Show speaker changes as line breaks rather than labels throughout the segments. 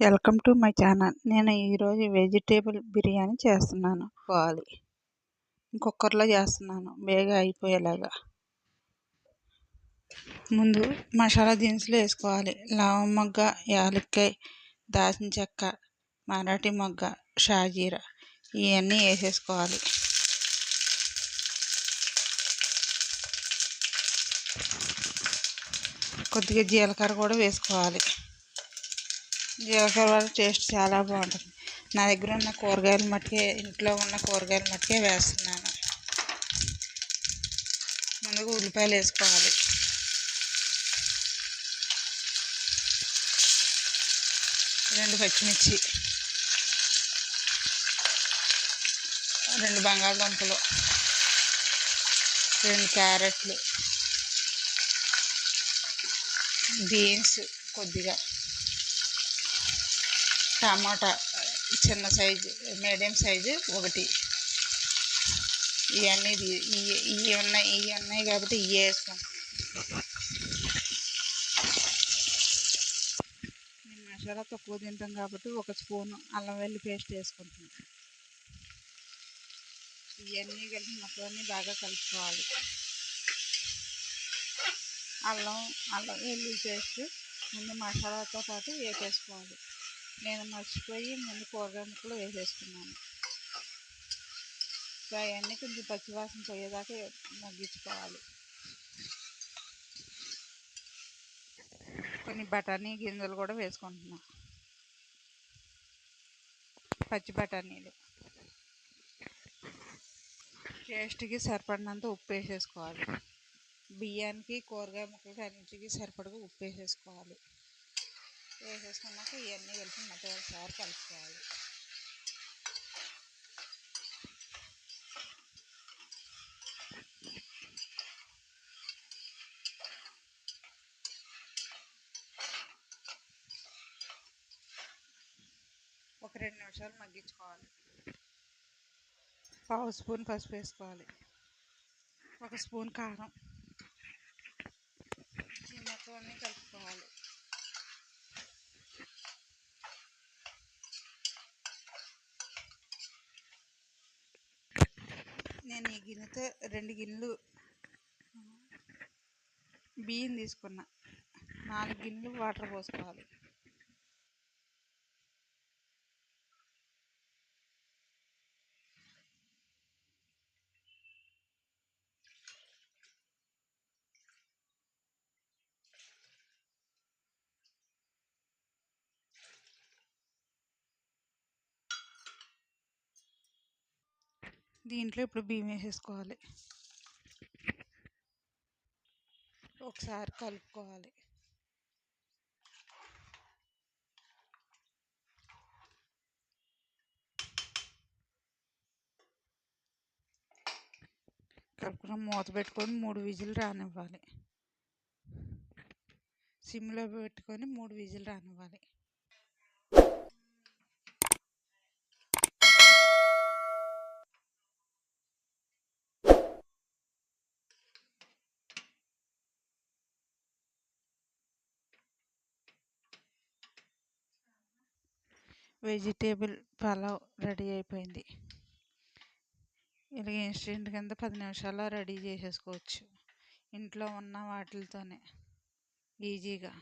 Welcome to my channel. నేను ఈరోజు vegetable biryani చేస్తున్నాను. కావాలి. కుక్కర్లో చేస్తున్నాను. బేగా అయిపోయేలాగా. ముందు మసాలా దినుసులు వేసుకోవాలి. లవం మొగ్గ యాలక్కాయ దాల్చిన చెక్క మరాఠీ మొగ్గ షాజీరా ఇవన్నీ వేసేసుకోవాలి. కొద్దిగా జీలకర్ర కూడా వేసుకోవాలి. జీలకర్ర టేస్ట్ చాలా బాగుంటుంది. నా దగ్గర ఉన్న కూరగాయలు మట్టుకే ఇంట్లో ఉన్న కూరగాయలు మట్టుకే వేస్తున్నాను. ముందుగా ఉల్లిపాయలు వేసుకోవాలి. రెండు పచ్చిమిర్చి రెండు బంగాళదుంపలు రెండు క్యారెట్లు బీన్స్ కొద్దిగా. టమాటా చిన్న సైజు మీడియం సైజు ఒకటి. ఇవన్నీ ఇవి ఉన్నాయి ఇవి ఉన్నాయి కాబట్టి ఇవి వేస్తాం. నేను మసాలా తక్కువ తింటాం కాబట్టి ఒక స్పూన్ అల్లం వెల్లి పేస్ట్ వేసుకుంటాం ఇవన్నీ కలిపి మొత్తం బాగా కలుపుకోవాలి. అల్లం అల్లం వెల్లి పేస్ట్ ముందు మసాలాతో పాటు వేసేసుకోవాలి. నేను మర్చిపోయి ముందు కూరగాయ ముక్కలు వేసేసుకున్నాను. అవన్నీ కొంచెం పచ్చివాసన పోయేదాకా మగ్గించుకోవాలి. కొన్ని బఠానీ గింజలు కూడా వేసుకుంటున్నా. పచ్చి బఠానీలు. టేస్ట్కి సరిపడినంత ఉప్పు వేసేసుకోవాలి. బియ్యానికి కూరగాయ ముక్కలకి అన్నింటికి సరిపడగా ఉప్పు వేసేసుకోవాలి. వేసేసుకున్నాక ఇవన్నీ కలిపి మొత్తం ఒకసారి కలుపుకోవాలి. ఒక రెండు నిమిషాలు మగ్గించుకోవాలి. పావు స్పూన్ పసుపు వేసుకోవాలి. ఒక స్పూన్ కారం. ఈ మొత్తం అన్నీ కలుపుకోవాలి నేను ఈ గిన్నెతో రెండు గిన్నెలు బియ్యం తీసుకున్నా. నాలుగు గిన్నెలు వాటర్ పోసుకోవాలి. దీంట్లో ఇప్పుడు బియ్యం వేసేసుకోవాలి. ఒకసారి కలుపుకోవాలి. కలుపుకున్న మూత పెట్టుకొని మూడు విజిల్ రానివ్వాలి. సిమ్లో పెట్టుకొని మూడు విజిల్ రానివ్వాలి. వెజిటేబుల్ పలావ్ రెడీ అయిపోయింది. ఇలా ఇన్స్టెంట్ కింద పది నిమిషాల్లో రెడీ చేసేసుకోవచ్చు. ఇంట్లో ఉన్న వాటితోనే ఈజీగా.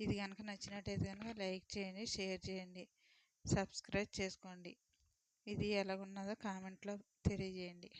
ఇది కనుక నచ్చినట్టయితే కనుక లైక్ చేయండి షేర్ చేయండి సబ్స్క్రైబ్ చేసుకోండి. ఇది ఎలాగున్నదో కామెంట్లో తెలియజేయండి.